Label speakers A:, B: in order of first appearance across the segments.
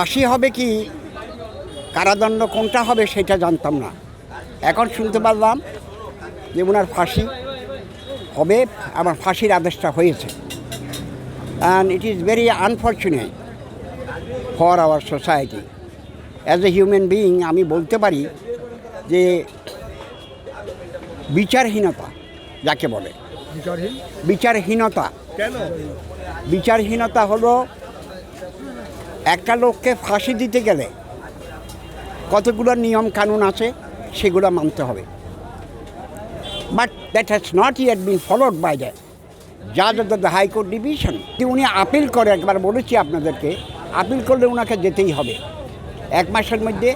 A: ফাঁসি হবে কি? কারাদণ্ড কোনটা হবে সেটা জানতাম না। এখন শুনতে পারলাম যে ওনার ফাঁসি হবে আমার ফাঁসির আদেশটা হয়েছে। And it is very unfortunate for our society as a human being আমি বলতে পারি যে বিচারহীনতা যাকে বলে
B: বিচারহীন?
A: বিচারহীনতা।
B: কেন?
A: বিচারহীনতা হলো একটা লোককে ফাঁসি দিতে গেলে কতগুলো নিয়ম কানুন আছে সেগুলো মানতে হবে। But that has not yet been followed by the জাজ of the high court division উনি আপিল করে একবার বলেছি আপনাদেরকে আপিল করলে ওনাকে যেতেই হবে। এক মাসের মধ্যে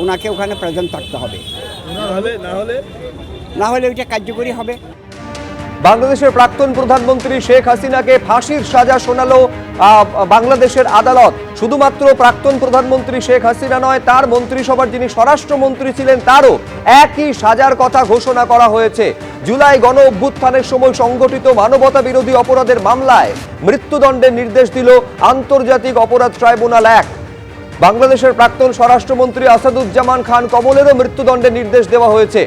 A: ওনাকে ওখানে প্রেজেন্ট থাকতে হবে।
B: না হলে না হলে?
A: না হলে ওইটা কার্যকরী হবে।
C: বাংলাদেশের প্রাক্তন প্রধানমন্ত্রী শেখ হাসিনাকে ফাঁসির সাজা শোনালো বাংলাদেশের আদালত। শুধুমাত্র প্রাক্তন প্রধানমন্ত্রী শেখ হাসিনা নয়, তার মন্ত্রিসভার যিনি স্বরাষ্ট্রমন্ত্রী ছিলেন, তারও একই সাজার কথা ঘোষণা করা হয়েছে। জুলাই গণ অভ্যুত্থানের সময় সংগঠিত মানবতা বিরোধী অপরাধের মামলায় মৃত্যুদণ্ডের নির্দেশ দিল আন্তর্জাতিক অপরাধ ট্রাইব্যুনাল এক। বাংলাদেশের প্রাক্তন স্বরাষ্ট্রমন্ত্রী আসাদুজ্জামান খান কমলেরও মৃত্যুদণ্ডের নির্দেশ দেওয়া হয়েছে।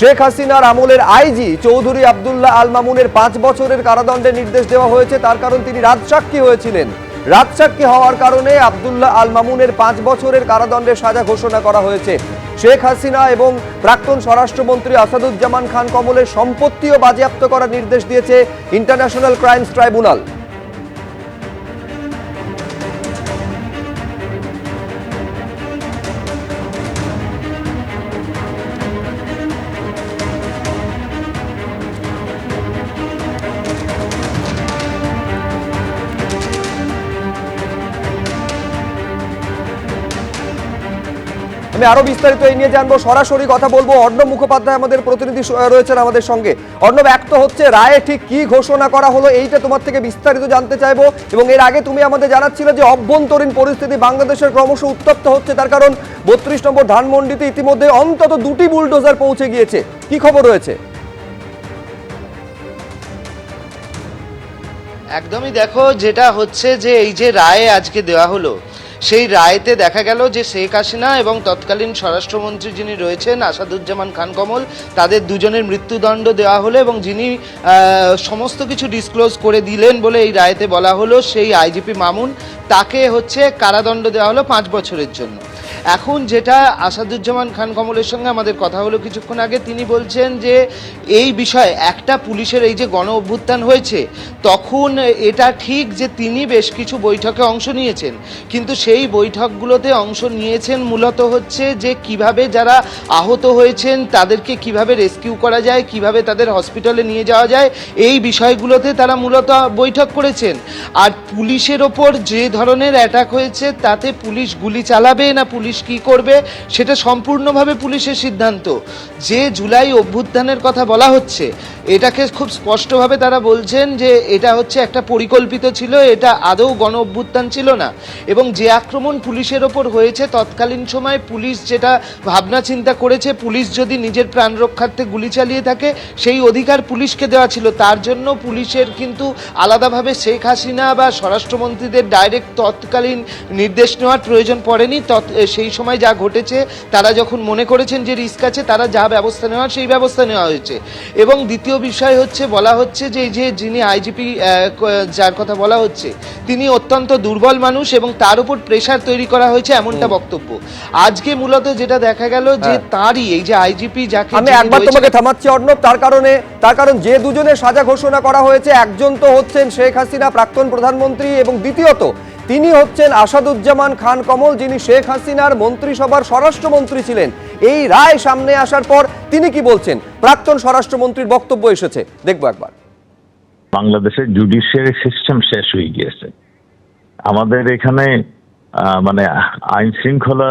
C: শেখ হাসিনার আমলের আইজি চৌধুরী আবদুল্লাহ আল মামুনের পাঁচ বছরের কারাদণ্ডের নির্দেশ দেওয়া হয়েছে। তার কারণ তিনি রাজসাক্ষী হয়েছিলেন। রাজসাক্ষী হওয়ার কারণে আবদুল্লাহ আল মামুনের পাঁচ বছরের কারাদণ্ডের সাজা ঘোষণা করা হয়েছে। শেখ হাসিনা এবং প্রাক্তন স্বরাষ্ট্রমন্ত্রী আসাদুজ্জামান খান কমলের সম্পত্তিও বাজেয়াপ্ত করার নির্দেশ দিয়েছে ইন্টারন্যাশনাল ক্রাইমস ট্রাইব্যুনাল। আমি আরও বিস্তারিত এই নিয়ে জানব। সরাসরি কথা বলব। অর্ণব মুখোপাধ্যায় আমাদের প্রতিনিধি রয়েছেন আমাদের সঙ্গে। অর্ণব, এক তো হচ্ছে রায়ে ঠিক কি ঘোষণা করা হলো এইটা তোমার থেকে বিস্তারিত জানতে চাইব এবং এর আগে তুমি আমাদের জানাচ্ছিলে যে অভ্যন্তরীণ পরিস্থিতি বাংলাদেশের ক্রমশ উত্তপ্ত হচ্ছে। তার কারণ বত্রিশ নম্বর ধানমন্ডিতে ইতিমধ্যে অন্তত দুটি বুলডোজার পৌঁছে গিয়েছে। কি খবর রয়েছে?
D: একদমই দেখো, যেটা হচ্ছে যে এই যে রায় আজকে দেওয়া হলো সেই রায়তে দেখা গেল যে শেখ হাসিনা এবং তৎকালীন স্বরাষ্ট্রমন্ত্রী যিনি রয়েছেন, আসাদুজ্জামান খান কমল, তাদের দুজনের মৃত্যুদণ্ড দেওয়া হলো এবং যিনি সমস্ত কিছু ডিসক্লোজ করে দিলেন বলে এই রায়তে বলা হলো, সেই আইজিপি মামুন, তাকে হচ্ছে কারাদণ্ড দেওয়া হলো পাঁচ বছরের জন্য। এখন যেটা আসাদুজ্জামান খান কমলের সঙ্গে আমাদের কথা হলো কিছুক্ষণ আগে, তিনি বলছেন যে এই বিষয়ে একটা পুলিশের এই যে গণ অভ্যুত্থান হয়েছে, তখন এটা ঠিক যে তিনি বেশ কিছু বৈঠকে অংশ নিয়েছেন। কিন্তু সেই বৈঠকগুলোতে অংশ নিয়েছেন মূলত হচ্ছে যে কীভাবে যারা আহত হয়েছেন, তাদেরকে কীভাবে রেস্কিউ করা যায়, কীভাবে তাদের হসপিটালে নিয়ে যাওয়া যায়, এই বিষয়গুলোতে তারা মূলত বৈঠক করেছেন। আর পুলিশের ওপর যে ধরনের অ্যাটাক হয়েছে, তাতে পুলিশ গুলি চালাবে না পুলিশ কি করবে সেটা সম্পূর্ণভাবে পুলিশের সিদ্ধান্ত। যে জুলাই অভ্যুত্থানের কথা বলা হচ্ছে এটাকে খুব স্পষ্টভাবে তারা বলছেন যে এটা হচ্ছে একটা পরিকল্পিত ছিল, এটা আদৌ গণ অভ্যুত্থান ছিল না। এবং যে আক্রমণ পুলিশের ওপর হয়েছে তৎকালীন সময় পুলিশ যেটা ভাবনা চিন্তা করেছে, পুলিশ যদি নিজের প্রাণ রক্ষার্থে গুলি চালিয়ে থাকে, সেই অধিকার পুলিশকে দেওয়া ছিল। তার জন্য পুলিশের কিন্তু আলাদাভাবে শেখ হাসিনা বা স্বরাষ্ট্রমন্ত্রীদের ডাইরেক্ট তৎকালীন নির্দেশ নেওয়ার প্রয়োজন পড়েনি। তৎ- সেই সময় যা ঘটেছে, তারা যখন মনে করেছেন যে রিস্ক আছে, তারা যা ব্যবস্থা নেওয়ার সেই ব্যবস্থা নেওয়া হয়েছে। এবং দ্বিতীয় বিষয় হচ্ছে বলা হচ্ছে যে যে যিনি আইজিপি যার কথা বলা হচ্ছে তিনি অত্যন্ত দুর্বল মানুষ এবং তার উপর প্রেশার তৈরি করা হয়েছে এমনটা বক্তব্য। আজকে মূলত যেটা দেখা গেল যে
C: হ্যাঁ।
D: তারই এই যে আইজিপি যাকে
C: আমি একবার তোমাকে থামাচ্ছি অর্ণব তার কারণে তার কারণ যে দুজনের সাজা ঘোষণা করা হয়েছে একজন তো হচ্ছেন শেখ হাসিনা প্রাক্তন প্রধানমন্ত্রী এবং দ্বিতীয়ত তিনি হচ্ছেন আসাদুজ্জামান খান কমল যিনি শেখ হাসিনার মন্ত্রিসভার স্বরাষ্ট্রমন্ত্রী ছিলেন। এই রায় সামনে আসার পর তিনি কি বলছেন? প্রাক্তন স্বরাষ্ট্রমন্ত্রীর বক্তব্য এসেছে। দেখব একবার।
E: বাংলাদেশের জুডিশিয়ারি সিস্টেম শেষ হয়ে গিয়েছে। আমাদের এখানে মানে আইন শৃঙ্খলা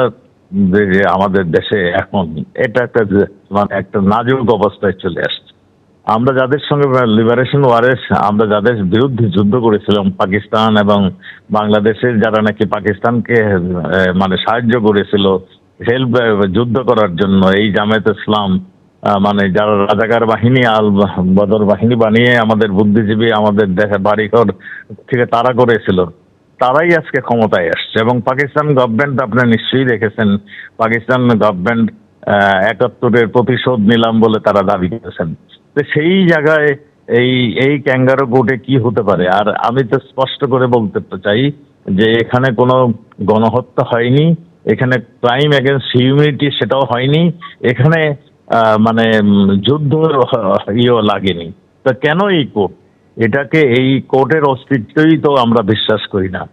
E: যে আমাদের দেশে এখন, এটা একটা মানে একটা নাজুক অবস্থায় চলে আসছে। আমরা যাদের সঙ্গে লিবারেশন ওয়ারে আমরা যাদের বিরুদ্ধে যুদ্ধ করেছিলাম, পাকিস্তান এবং বাংলাদেশের যারা নাকি পাকিস্তানকে মানে সাহায্য করেছিল হেল্প যুদ্ধ করার জন্য এই জামায়াত ইসলাম মানে যারা রাজাকার বাহিনী, আল বদর বাহিনী বানিয়ে আমাদের বুদ্ধিজীবী, আমাদের দেশে বাড়িঘর থেকে তারা করেছিল, তারাই আজকে ক্ষমতায় আসছে। এবং পাকিস্তান গভর্নমেন্ট আপনারা নিশ্চয়ই দেখেছেন, পাকিস্তান গভর্নমেন্ট একাত্তরের প্রতিশোধ নিলাম বলে তারা দাবি করেছেন। তো সেই জায়গায় এই এই ক্যাঙ্গারো কোর্টে কি হতে পারে? আর আমি তো স্পষ্ট করে বলতে চাই যে এখানে কোনো গণহত্যা হয়নি। এখানে ক্রাইম এগেনস্ট হিউম্যানিটি সেটাও হয়নি। এখানে মানে যুদ্ধ ইয়েও লাগেনি। তা কেন এই কোর্ট এটাকে এই কোর্টের অস্তিত্বই তো আমরা বিশ্বাস করি না।